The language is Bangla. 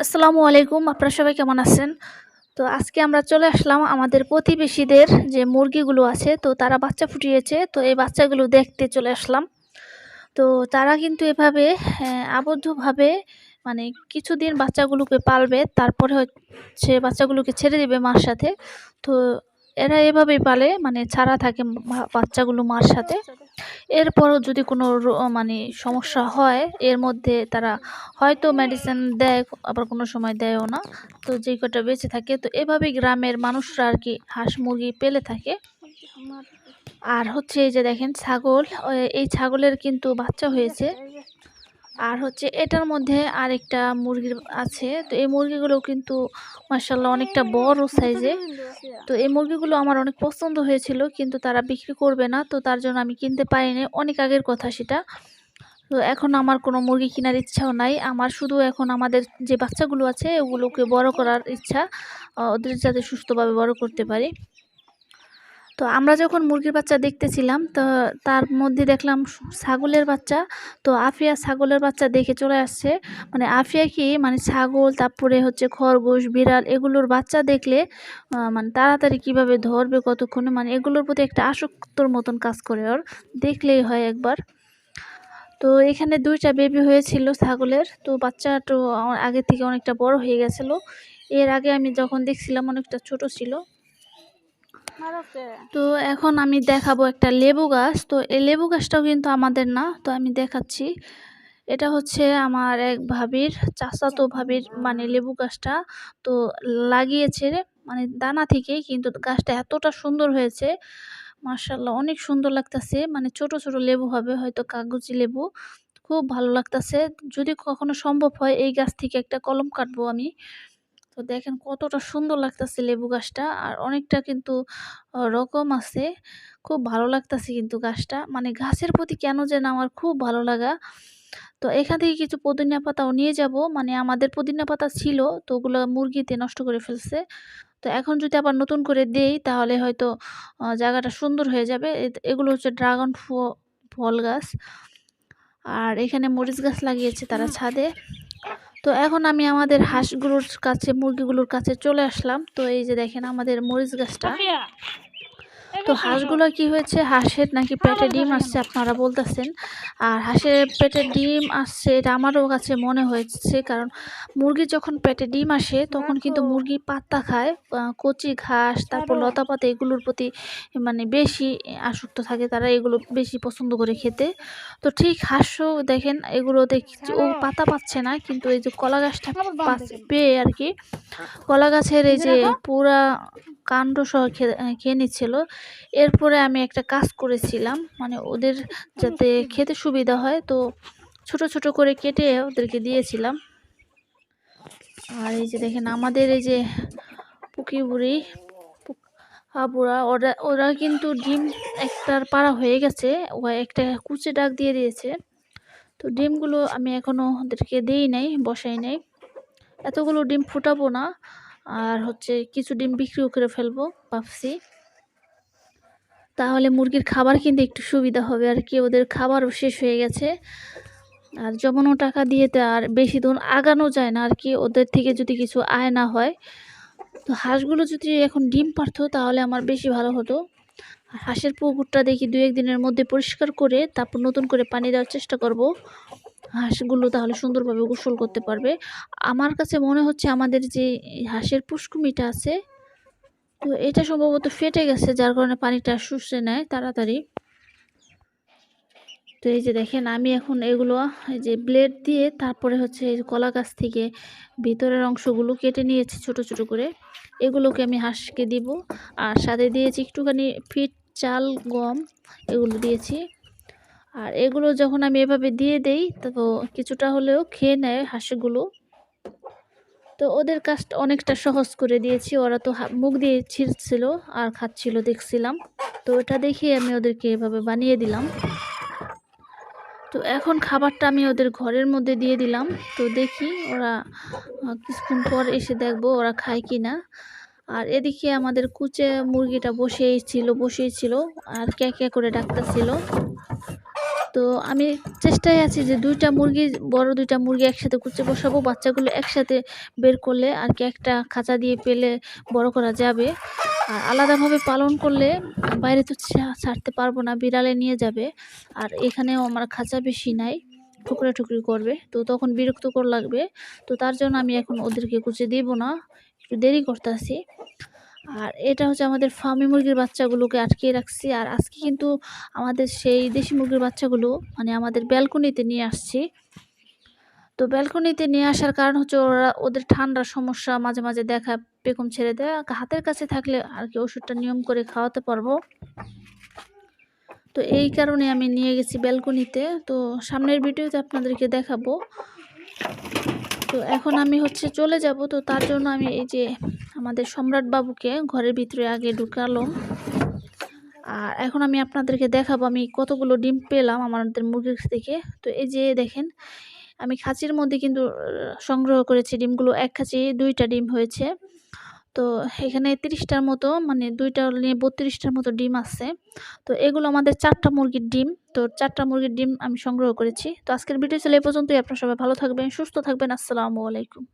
আসসালামু আলাইকুম, আপনারা সবাই কেমন আছেন? তো আজকে আমরা চলে আসলাম আমাদের প্রতিবেশীদের যে মুরগিগুলো আছে, তো তারা বাচ্চা ফুটিয়েছে, তো এই বাচ্চাগুলো দেখতে চলে আসলাম। তো তারা কিন্তু এভাবে আবদ্ধভাবে মানে কিছুদিন বাচ্চাগুলোকে পালবে, তারপরে হচ্ছে বাচ্চাগুলোকে ছেড়ে দেবে মার সাথে। তো এরা এভাবেই পালে মানে ছাড়া থাকে বাচ্চাগুলো মার সাথে। এরপরও যদি কোনো মানে সমস্যা হয়, এর মধ্যে তারা হয়তো মেডিসিন দেয়, আবার কোনো সময় দেয়ও না। তো যে কটা বেঁচে থাকে, তো এভাবেই গ্রামের মানুষরা আর কি হাঁস মুরগি পেলে থাকে। আর হচ্ছে এই যে দেখেন ছাগল এই ছাগলের কিন্তু বাচ্চা হয়েছে। আর হচ্ছে এটার মধ্যে আরেকটা মুরগির আছে। তো এই মুরগিগুলো কিন্তু মার্শাল্লাহ অনেকটা বড় সাইজে তো এই মুরগিগুলো আমার অনেক পছন্দ হয়েছিল, কিন্তু তারা বিক্রি করবে না, তো তার জন্য আমি কিনতে পারিনি। অনেক আগের কথা সেটা। তো এখন আমার কোনো মুরগি কেনার ইচ্ছাও নাই। আমার শুধু এখন আমাদের যে বাচ্চাগুলো আছে, ওগুলোকে বড় করার ইচ্ছা ওদের যাতে সুস্থভাবে বড় করতে পারি। তো আমরা যখন মুরগির বাচ্চা দেখতেছিলাম, তো তার মধ্যে দেখলাম ছাগলের বাচ্চা। তো আফিয়া ছাগলের বাচ্চা দেখে চলে আসছে। মানে আফিয়া কি মানে ছাগল, তারপরে হচ্ছে খরগোশ, বিড়াল এগুলোর বাচ্চা দেখলে মানে তাড়াতাড়ি কীভাবে ধরবে, কতক্ষণে মানে এগুলোর প্রতি একটা আসক্তর মতন কাজ করে ওর। দেখলেই হয় একবার। তো এখানে দুইটা বেবি হয়েছিল ছাগলের। তো বাচ্চাটা আগে থেকে অনেকটা বড় হয়ে গেছিল। এর আগে আমি যখন দেখছিলাম অনেকটা ছোট ছিল। তো এখন আমি দেখাবো একটা লেবু গাছ। তো এই লেবু গাছটাও কিন্তু আমাদের না, তো আমি দেখাচ্ছি। এটা হচ্ছে আমার এক ভাবির, চাচাতো ভাবির মানে লেবু গাছটা। তো লাগিয়েছে মানে দানা থেকেই, কিন্তু গাছটা এতটা সুন্দর হয়েছে। মার্শাল্লাহ অনেক সুন্দর লাগতাছে। মানে ছোট ছোট লেবু হবে, হয়তো কাগজি লেবু। খুব ভালো লাগতাছে। যদি কখনো সম্ভব হয়, এই গাছ থেকে একটা কলম কাটবো আমি। তো দেখেন কতটা সুন্দর লাগতাছে লেবু গাছটা। আর অনেকটা কিন্তু রকম আছে। খুব ভালো লাগতাছে কিন্তু গাছটা। মানে গাছের প্রতি কেন যেন আমার খুব ভালো লাগা। তো এখান থেকে কিছু পুদিনা পাতাও নিয়ে যাব। মানে আমাদের পুদিনা পাতা ছিল, তো ওগুলো মুরগিতে নষ্ট করে ফেলছে। তো এখন যদি আবার নতুন করে দেই, তাহলে হয়তো জায়গাটা সুন্দর হয়ে যাবে। এগুলো হচ্ছে ড্রাগন ফল গাছ। আর এখানে মরিচ গাছ লাগিয়েছে তারা ছাদে। তো এখন আমি আমাদের হাঁসগুলোর কাছে, মুরগিগুলোর কাছে চলে আসলাম। তো এই যে দেখেন আমাদের মরিচ গাছটা। তো হাঁসগুলো কি হয়েছে? হাঁসের নাকি পেটে ডিম আসছে আপনারা বলতেছেন। আর হাঁসের পেটে ডিম আসছে এটা আমারও কাছে মনে হয়েছে কারণ মুরগি যখন পেটে ডিম আসে তখন কিন্তু মুরগি পাতা খায় কচি ঘাস তারপর লতা পাতা এগুলোর প্রতি মানে বেশি আসক্ত থাকে তারা এগুলো বেশি পছন্দ করে খেতে। তো ঠিক হাঁসও দেখেন এগুলো দেখছি ও পাতা পাচ্ছে না কিন্তু এই যে কলা গাছটা পেয়ে আর কি কলা গাছের এই যে পুরা কাণ্ড সহ খেয়ে নিচ্ছিল এরপরে আমি একটা কাজ করেছিলাম মানে ওদের যাতে খেতে সুবিধা হয়, তো ছোট ছোট করে কেটে ওদেরকে দিয়েছিলাম। আর এই যে দেখেন, আমাদের এই যে পুকি বুড়ি হাবুড়া ওরা ওরা কিন্তু ডিম একটার পাড়া হয়ে গেছে ও একটা কুচে ডাক দিয়ে দিয়েছে। তো ডিমগুলো আমি এখনও ওদেরকে দিই নাই, বসাই নাই। এতগুলো ডিম ফুটাবো না, আর হচ্ছে কিছু ডিম বিক্রিও করে ফেলব, ভাবছি। তাহলে মুরগির খাবার কিন্তু একটু সুবিধা হবে আর কি, ওদের খাবারও শেষ হয়ে গেছে। আর জমানো টাকা দিয়ে তো আর বেশি দূর আগানো যায় না আর কি, ওদের থেকে যদি কিছু আয় না হয়, তো হাঁসগুলো যদি এখন ডিম পারতো তাহলে আমার বেশি ভালো হতো। হাঁসের পুকুরটা দেখি দু একদিনের মধ্যে পরিষ্কার করে তারপর নতুন করে পানি দেওয়ার চেষ্টা করব। হাঁসগুলো তাহলে সুন্দরভাবে গোসল করতে পারবে। আমার কাছে মনে হচ্ছে আমাদের যে হাঁসের পুষ্কুমিটা আছে তো এটা সম্ভবত ফেটে গেছে, যার কারণে পানিটা শুষে নেয় তাড়াতাড়ি। তো এই যে দেখেন, আমি এখন এগুলো, এই যে ব্লেড দিয়ে তারপরে হচ্ছে কলা গাছ থেকে ভিতরের অংশগুলো কেটে নিয়েছি ছোট ছোট করে। এগুলোকে আমি হাঁসকে দিব, আর সাথে দিয়েছি একটুখানি ফিট চাল, গম, এগুলো দিয়েছি। আর এগুলো যখন আমি এভাবে দিয়ে দেই, তো কিছুটা হলেও খেয়ে নেয় হাঁসগুলো। তো ওদের কাজটা অনেকটা সহজ করে দিয়েছি। ওরা তো মুখ দিয়ে ছিঁড়ছিল আর খাচ্ছিল, দেখছিলাম। তো ওটা দেখে আমি ওদেরকে এভাবে বানিয়ে দিলাম। তো এখন খাবারটা আমি ওদের ঘরের মধ্যে দিয়ে দিলাম। তো দেখি ওরা কিছুক্ষণ পর এসে দেখব ওরা খায় কি না আর এদিকে আমাদের কুচে মুরগিটা বসেই ছিল বসেই ছিল। আর ক্যা ক্যা করে ডাকতেছিল। তো আমি চেষ্টায় আছি যে দুইটা মুরগি, বড় দুইটা মুরগি একসাথে কুচে বসাবো, বাচ্চাগুলো একসাথে বের করলে আর কি একটা খাঁচা দিয়ে পেলে বড় করা যাবে। আর আলাদাভাবে পালন করলে বাইরে তো ছাড়তে পারব না, বিড়ালে নিয়ে যাবে। আর এখানেও আমার খাঁচা বেশি নাই টুকরা টুকরি করবে। তো তখন বিরক্তকর লাগবে। তো তার জন্য আমি এখন ওদেরকে কুচে দেব না, একটু দেরি করতেছি। আর এটা হচ্ছে আমাদের ফার্মি মুরগির বাচ্চাগুলোকে আটকিয়ে রাখছি। আর আজকে কিন্তু আমাদের সেই দেশি মুরগির বাচ্চাগুলো মানে আমাদের ব্যালকনিতে নিয়ে আসছি। তো ব্যালকনিতে নিয়ে আসার কারণ হচ্ছে ওরা, ওদের ঠান্ডার সমস্যা, মাঝে মাঝে দেখা পেখম ছেড়ে দেয়। হাতের কাছে থাকলে আর কি ওষুধটা নিয়ম করে খাওয়াতে পারব। তো এই কারণে আমি নিয়ে গেছি ব্যালকনিতে। তো সামনের ভিডিওতে আপনাদেরকে দেখাবো। তো এখন আমি হচ্ছে চলে যাব, তো তার জন্য আমি এই যে আমাদের সম্রাট বাবুকে ঘরের ভিতরে আগে ঢুকালাম। আর এখন আমি আপনাদেরকে দেখাবো, আমি কতগুলো ডিম পেলাম আমাদের মুরগির থেকে। তো এই যে দেখেন, আমি খাঁচির মধ্যে কিন্তু সংগ্রহ করেছি ডিমগুলো। এক খাঁচি দুইটা ডিম হয়েছে। তো এখানে তিরিশটার মতো মানে দুইটা নিয়ে বত্রিশটার মতো ডিম আছে। তো এগুলো আমাদের চারটা মুরগির ডিম। তো চারটা মুরগির ডিম আমি সংগ্রহ করেছি। তো আজকের ভিডিও চলে এই পর্যন্তই। আপনার সবাই ভালো থাকবেন, সুস্থ থাকবেন। আসসালামু আলাইকুম।